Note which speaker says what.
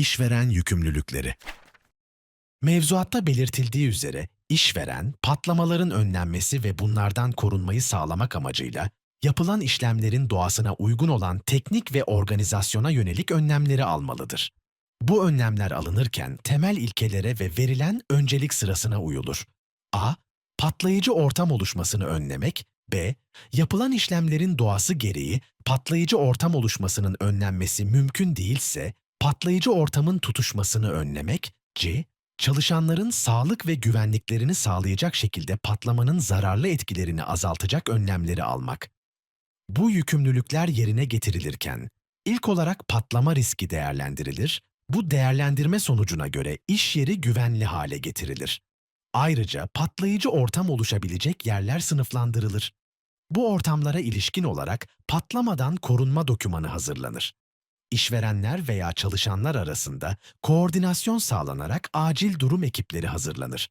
Speaker 1: İşveren yükümlülükleri Mevzuatta belirtildiği üzere işveren, patlamaların önlenmesi ve bunlardan korunmayı sağlamak amacıyla yapılan işlemlerin doğasına uygun olan teknik ve organizasyona yönelik önlemleri almalıdır. Bu önlemler alınırken temel ilkelere ve verilen öncelik sırasına uyulur. A. Patlayıcı ortam oluşmasını önlemek. B. Yapılan işlemlerin doğası gereği patlayıcı ortam oluşmasının önlenmesi mümkün değilse patlayıcı ortamın tutuşmasını önlemek. C. Çalışanların sağlık ve güvenliklerini sağlayacak şekilde patlamanın zararlı etkilerini azaltacak önlemleri almak. Bu yükümlülükler yerine getirilirken ilk olarak patlama riski değerlendirilir. Bu değerlendirme sonucuna göre iş yeri güvenli hale getirilir. Ayrıca patlayıcı ortam oluşabilecek yerler sınıflandırılır. Bu ortamlara ilişkin olarak patlamadan korunma dokümanı hazırlanır. İşverenler veya çalışanlar arasında koordinasyon sağlanarak acil durum ekipleri hazırlanır.